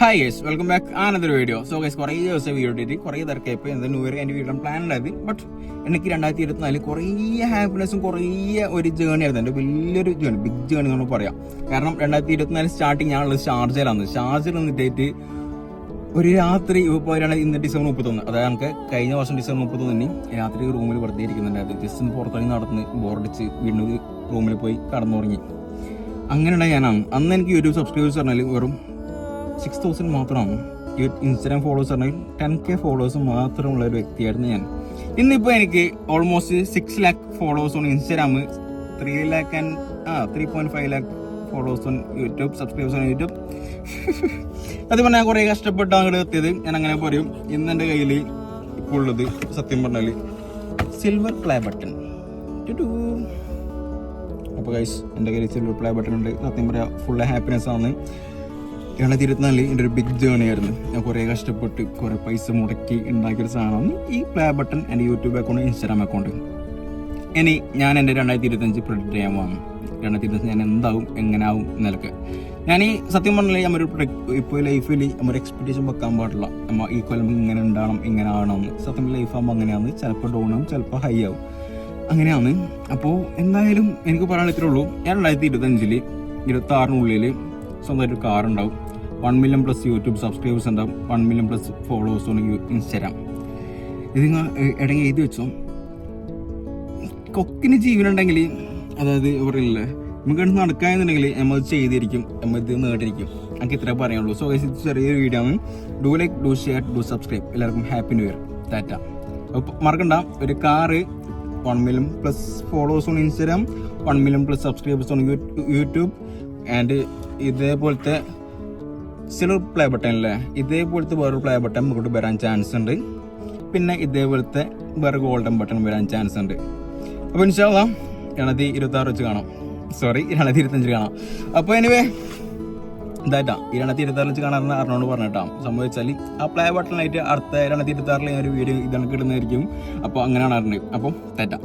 Hi guys welcome back ആനന്ദൊരു video so guys കുറേ ദിവസം വീഡിയോ ഇട്ടിട്ട് കുറേ തിരക്കായിപ്പോൾ എന്താ ന്യൂ ഇയർ എന്റെ വീഡിയോ പ്ലാൻ ഉണ്ടായത്. ബട്ട് എനിക്ക് രണ്ടായിരത്തി ഇരുപത്തിനാല് കുറേ ഹാപ്പിനെസ്സും കുറേ ഒരു ജേണി ആയിരുന്നു. എന്റെ വലിയൊരു ജേണി ബിഗ് ജേണി എന്ന് പറയാം. കാരണം രണ്ടായിരത്തി ഇരുപത്തിനാല് സ്റ്റാർട്ടിങ് ഞാനുള്ളത് ഷാർജയിലാണ്. ഷാർജയിൽ നിന്നിട്ട് ഒരു രാത്രി ഇപ്പോൾ ഇന്ന് ഡിസംബർ മുപ്പത്തൊന്ന്. അതായത് നമുക്ക് കഴിഞ്ഞ വർഷം ഡിസംബർ മുപ്പത്തൊന്നിന് രാത്രി റൂമിൽ വെറുതെ ഇരിക്കുന്നുണ്ടായിരുന്നു. ജസ്റ്റ് ഒന്ന് പുറത്തിറങ്ങി നടന്ന് ബോർഡിച്ച് വീണ്ടും റൂമിൽ പോയി കടന്നുറങ്ങി. അങ്ങനെയുള്ള ഞാനാണ്. അന്ന് എനിക്ക് യൂട്യൂബ് സബ്സ്ക്രൈബേഴ്സ് പറഞ്ഞാൽ വെറും സിക്സ് തൗസൻഡ് മാത്രമാണ്. ഈ ഇൻസ്റ്റാഗ്രാം ഫോളോവേഴ്സ് പറഞ്ഞാൽ ടെൻ കെ ഫോളോവേഴ്സ് മാത്രമുള്ള ഒരു വ്യക്തിയായിരുന്നു ഞാൻ. ഇന്നിപ്പോൾ എനിക്ക് almost six lakh followers on Instagram three lakh and ആ three point five lakh followers on YouTube subscribers on YouTube അത് പറഞ്ഞാൽ കുറേ കഷ്ടപ്പെട്ട് അങ്ങോട്ട് എത്തിയത് ഞാൻ അങ്ങനെ പറയും. ഇന്ന് എന്റെ കയ്യിൽ ഇപ്പോൾ ഉള്ളത് സത്യം പറഞ്ഞാൽ സിൽവർ പ്ലേ ബട്ടൺ അപ്പോൾ ഗൈസ് എന്റെ കയ്യിൽ സിൽവർ പ്ലേ ബട്ടൺ ഉണ്ട്. സത്യം പറയാം ഫുൾ ഹാപ്പിനെസ് ആണ്. രണ്ടായിരത്തി ഇരുപത്തിനാലിൽ എന്റെ ഒരു ബിഗ് ജേണി ആയിരുന്നു. ഞാൻ കുറേ കഷ്ടപ്പെട്ട് കുറേ പൈസ മുടക്കി ഉണ്ടാക്കിയൊരു സാധനമാണ് ഈ പ്ലേ ബട്ടൺ എന്റെ യൂട്യൂബ് അക്കൗണ്ട് ഇൻസ്റ്റാഗ്രാം അക്കൗണ്ട് ഇനി ഞാൻ എന്റെ രണ്ടായിരത്തി ഇരുപത്തഞ്ച് പ്രൊഡക്റ്റ് ചെയ്യാൻ വാങ്ങും രണ്ടായിരത്തി ഇരുപത്തഞ്ച് ഞാൻ എന്താവും എങ്ങനെയാവും നിലയ്ക്ക് ഞാൻ ഈ സത്യം പറഞ്ഞാൽ നമ്മൾ ഇപ്പോൾ ലൈഫിൽ നമ്മൾ എക്സ്പെക്ടേഷൻ വെക്കാൻ പാടില്ല. നമ്മൾ ഈ കൊല്ലം ഇങ്ങനെ ഉണ്ടാവണം ഇങ്ങനെ ആവണം. സത്യം ലൈഫ് ആകുമ്പോൾ അങ്ങനെയാണ്. ചിലപ്പോൾ ഡൗൺ ആവും ചിലപ്പോൾ ഹൈ ആവും. അങ്ങനെയാണ്. അപ്പോൾ എന്തായാലും എനിക്ക് പറയാൻ ഇത്രേ ഞാൻ രണ്ടായിരത്തി ഇരുപത്തഞ്ചിൽ ഇരുപത്തി ആറിനുള്ളിൽ സ്വന്തമായിട്ട് ഉണ്ടാവും. One million plus YouTube subscribers ഉണ്ടാവും വൺ മില്യൺ പ്ലസ് ഫോളോവേഴ്സ് ഉണ്ടെങ്കിൽ ഇൻസ്റ്റാഗ്രാം. ഇത് നിങ്ങൾ ഇടങ്ങി എഴുതി വെച്ചോ. കൊക്കിന് ജീവനുണ്ടെങ്കിൽ അതായത് പറയില്ലേ നമുക്ക് എടുത്ത് നടക്കാന്നുണ്ടെങ്കിൽ നമ്മൾ ചെയ്തിരിക്കും നമ്മൾ ഇത് നേടിയിരിക്കും. എനിക്ക് ഇത്ര പറയാനുള്ളൂ. സോ ഇത് ചെറിയൊരു വീഡിയോ ആണ്. Do like do share do subscribe എല്ലാവർക്കും ഹാപ്പി ന്യൂ ഇയർ ടാറ്റ അപ്പോൾ മറക്കണ്ട ഒരു car one million plus followers on Instagram one million plus subscribers on YouTube and ഇതേപോലത്തെ സിൽവർ പ്ലേ ബട്ടൺ അല്ലേ ഇതേപോലത്തെ വേറൊരു പ്ലേ ബട്ടൺ നമുക്ക് വരാൻ ചാൻസ് ഉണ്ട്. പിന്നെ ഇതേപോലത്തെ വേറെ ഗോൾഡൻ ബട്ടൺ വരാൻ ചാൻസ് ഉണ്ട്. അപ്പോൾ ഇൻഷാല്ല രണ്ടായിരത്തി ഇരുപത്തി ആറ് വെച്ച് കാണാം. സോറി രണ്ടായിരത്തി ഇരുപത്തഞ്ച് കാണാം. അപ്പോൾ എനിവേ ഇതായിട്ടാ ഈ രണ്ടായിരത്തി ഇരുപത്തി ആറിൽ വെച്ച് കാണാറുണ്ട് അറിഞ്ഞോണ്ട് പറഞ്ഞിട്ടാ സംഭവിച്ചാൽ ആ പ്ലേ ബട്ടണായിട്ട് അടുത്ത രണ്ടായിരത്തി ഇരുപത്തി ആറിൽ ഒരു വീഡിയോ ഇതാണ് കിട്ടുന്നതായിരിക്കും അപ്പോൾ അങ്ങനെയാണ് അറിഞ്ഞത്. അപ്പം തെറ്റാം.